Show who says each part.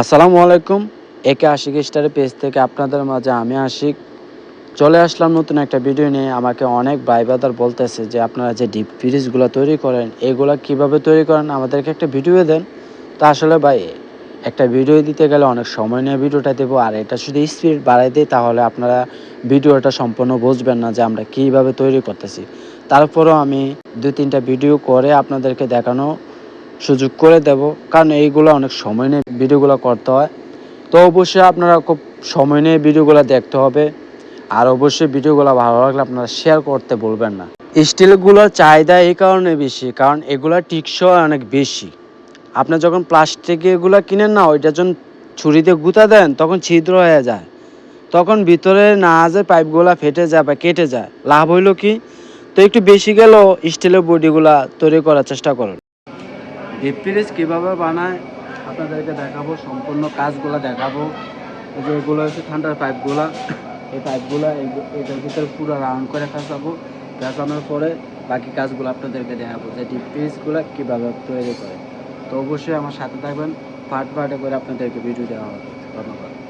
Speaker 1: আসসালামু আলাইকুম। একে আশিক স্টারের পেজ থেকে আপনাদের মাঝে আমি আশিক। চলে আসলাম নতুন একটা ভিডিও নিয়ে। আমাকে অনেক ভাই ব্রাদার বলতেছে যে, আপনারা যে ডিপ ফ্রিজগুলো তৈরি করেন, এগুলো কীভাবে তৈরি করেন? আমাদেরকে একটা ভিডিও দেন। তা আসলে ভাই, একটা ভিডিও দিতে গেলে অনেক সময় নিয়ে ভিডিওটা দেবো। আর এটা শুধু স্পিড বাড়াই দিই, তাহলে আপনারা ভিডিওটা সম্পূর্ণ বুঝবেন না যে, আমরা কীভাবে তৈরি করতেছি। তারপরেও আমি দু তিনটা ভিডিও করে আপনাদেরকে দেখানো সুযোগ করে দেব। কারণ এইগুলো অনেক সময় নিয়ে ভিডিওগুলো করতে হয়। তো অবশ্যই আপনারা খুব সময় নিয়ে ভিডিওগুলো দেখতে হবে। আর অবশ্যই ভিডিওগুলো ভালো লাগলে আপনারা শেয়ার করতে বলবেন না। স্টিলগুলোর চাহিদা এই কারণে বেশি, কারণ এগুলো টিকসই অনেক বেশি। আপনি যখন প্লাস্টিক এগুলো কিনেন না, ওইটা যখন ছুরিতে গুঁতা দেন, তখন ছিদ্র হয়ে যায়। তখন ভিতরে না যে পাইপগুলো ফেটে যায় বা কেটে যায়, লাভ হইল কি? তো একটু বেশি গেলেও স্টিলের বডিগুলা তৈরি করার চেষ্টা করুন। ফ্রিজ কীভাবে বানায়, আপনাদেরকে দেখাবো, সম্পূর্ণ কাজগুলো দেখাবো। যে এগুলো হচ্ছে ঠান্ডার পাইপগুলা। এই পাইপগুলো এটার ভিতরে পুরো রাউন্ড করে কাঁচাবো কাঁচানোর পরে বাকি কাজগুলো আপনাদেরকে দেখাবো, যে ডিপ কীভাবে তৈরি করে। তো অবশ্যই আমার সাথে থাকবেন। পার্ট পার্টে করে আপনাদেরকে ভিডিও দেওয়া হবে। ধন্যবাদ।